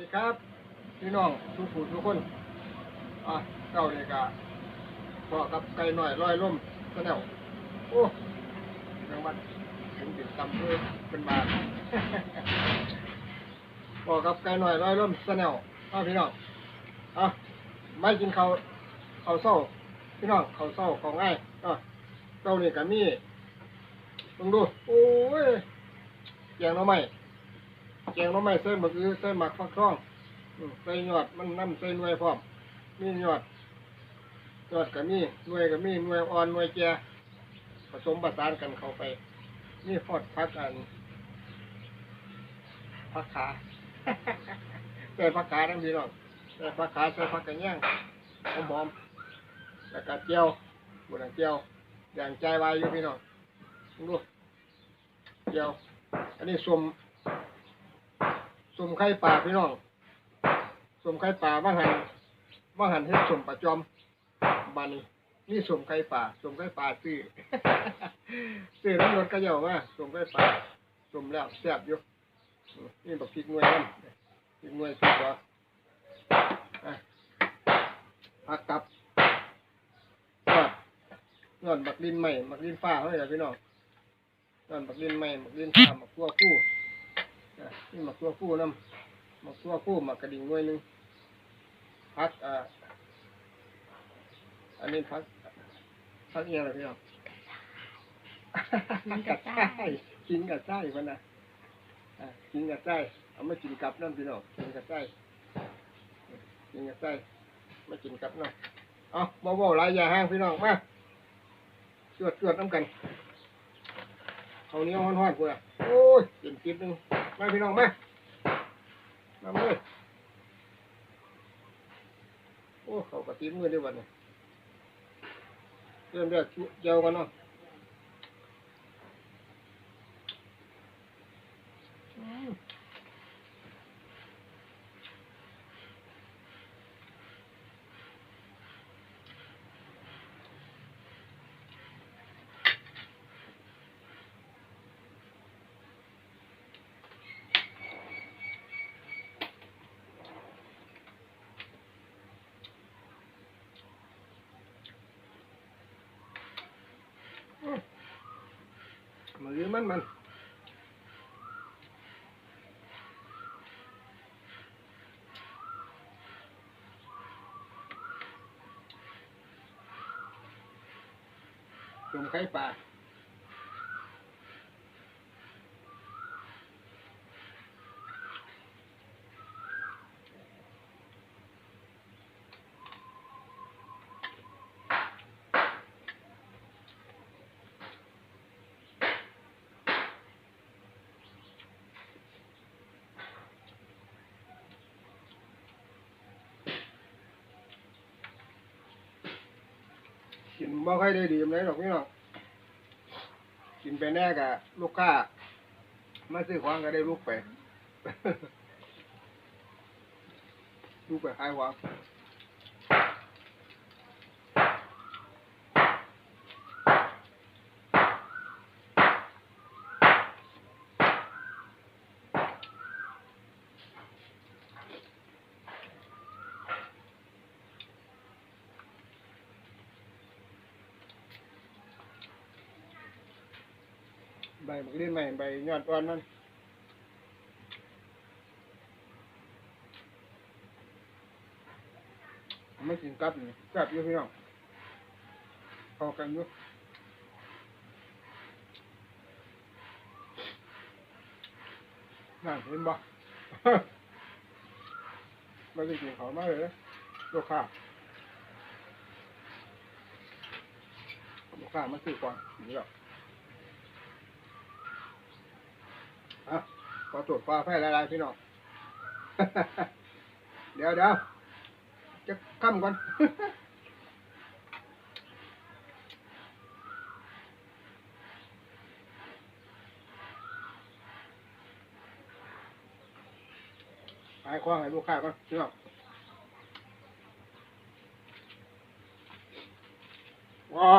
ดีครับพี่น้องทุกผู้ทุกคนอะเก้าเลยกะพอกับไก่หน่อยร้อยล่มซะแล้วโอ้ยังมันถึงติดตำด้วยเป็นบาทพอกับไก่หน่อยร้อยล่มซะแล้วอะพี่น้องอะไม่กินเขาวข้าเศร้าพี่น้องเขาเศร้าของง่ายอะเก้านี่กะมีลองดูโอ้ยแกงน่อไม้แกงน้ำไม้เส้นบักอือเส้นหมักฟักทองใส่ยอดมันน้ำใส่หน่วยพร้อมมียอดยอดกับมีหน่วยกับมีหน่วยอ่อนหน่วยแก่ผสมประสานกันเข้าไปนี่ฟอดพักอันพักขาใส่พักขาทั้งพี่น้องใส่พักขาใส่พักกระย่างหอมหอมแล้วก็เจียวบนเจียวอย่างใจวายอยู่พี่น้องดูเจียว อันนี้สม สมไข่ปลาพี่น้องสมไข่ปลาว่าหันว่าหันเฮ็ดสมปลาจอมบานี้นี่สมไข่ปลาสมไข่ปลาซื้อซื้อน้ำรถกระเหยามาสมไข่ปลาสมแล้วแซ่บอยู่นี่บักพริกหน่วยนั่นพริกหน่วยสุดว่าอะผักกับยอดยอดบักดินใหม่บักดินฟ้าเฮ้ยล่พี่น้องยอดบักดินใหม่บักดินฟ้าบักตัวกู้ นี่หมักตัวผู้น้ำหมักตัวผู้หมักกระดิ่งหน่วยหนึ่งพักอ่าอันนี้พักพักเอียงอะไรพี่น้องกินกับไส้กินกับไส้มันนะอะกินกับไส้เอาไม่กินกับน้ำพี่น้องกินกับไส้กินกับไส้ไม่กินกับน้ำเอาบ่บ่หลายอยาห้างพี่น้องมาจวดจวดน้ำกันเอาวเหนี้ยวห้อนๆกูอะโอ้ยกินกินหนึ่ง มาพี่น้องมามาเลยโอ้เขากระติ้มือด้วยวันนี้เริ่มเรียกเจ้ากันเนาะ มือมันมันจุ่มไข่ปลา นบ่ค่อยได้ดีเลยหรอกพี่น้องกินไปแน่กับลูกค้ามาซื้อของก็ได้ลูกไป ลูกไปขายของ ใบบักเล่นใหม่ใบยอดอ่อนมันไม่กินกับนี่กับอยู่พี่น้องพอกันอยู่นั่นเห็นบ่ไม่ได้กินเขามาเลยนะลูกค้าลูกค้ามาซื้อก่อนนี่หรอก อะ ขอตรวจฟ้าไฟละลายพี่น้อง เดี๋ยวเดี๋ยวจะค้ำก่อนหายคว้างให้ลูกค้าก่อนพี่น้องว้า